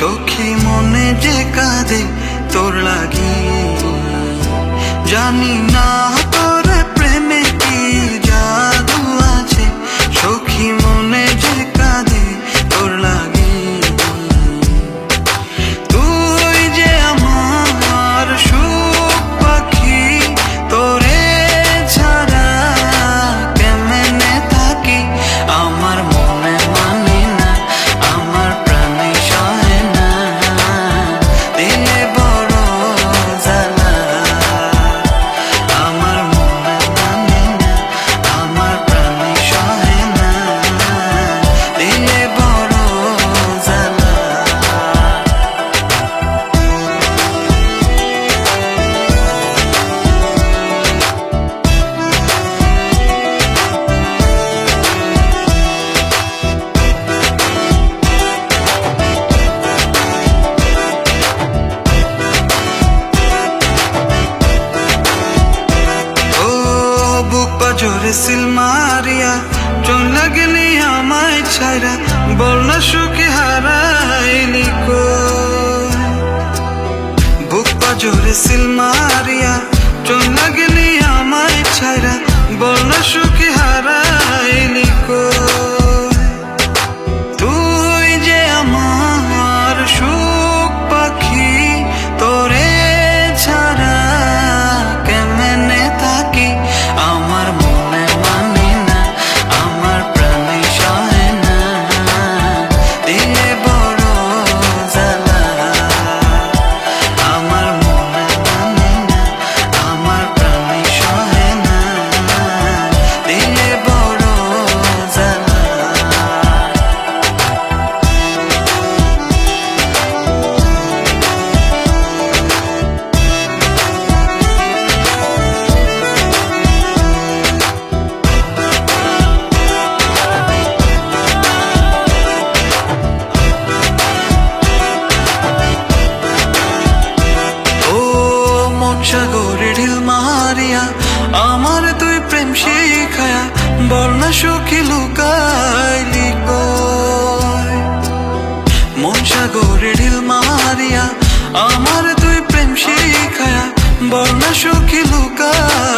সখী মনে যে কাঁদে তোর লাগি। জানি না জোরে সিল মারিয়া চোন লাগলি আমায় ছাড়া বল সুখে হারাইলি কো বুক পা জোরে সিল মারিয়া সাগরে ঢিল মারিয়া, আমার তুই প্রেম শিখায়া বল সুখী লুকাইলি মন সাগরে ঢিল মারিয়া, আমার তুই প্রেম শিখায়া বল সুখী সখী লুকাই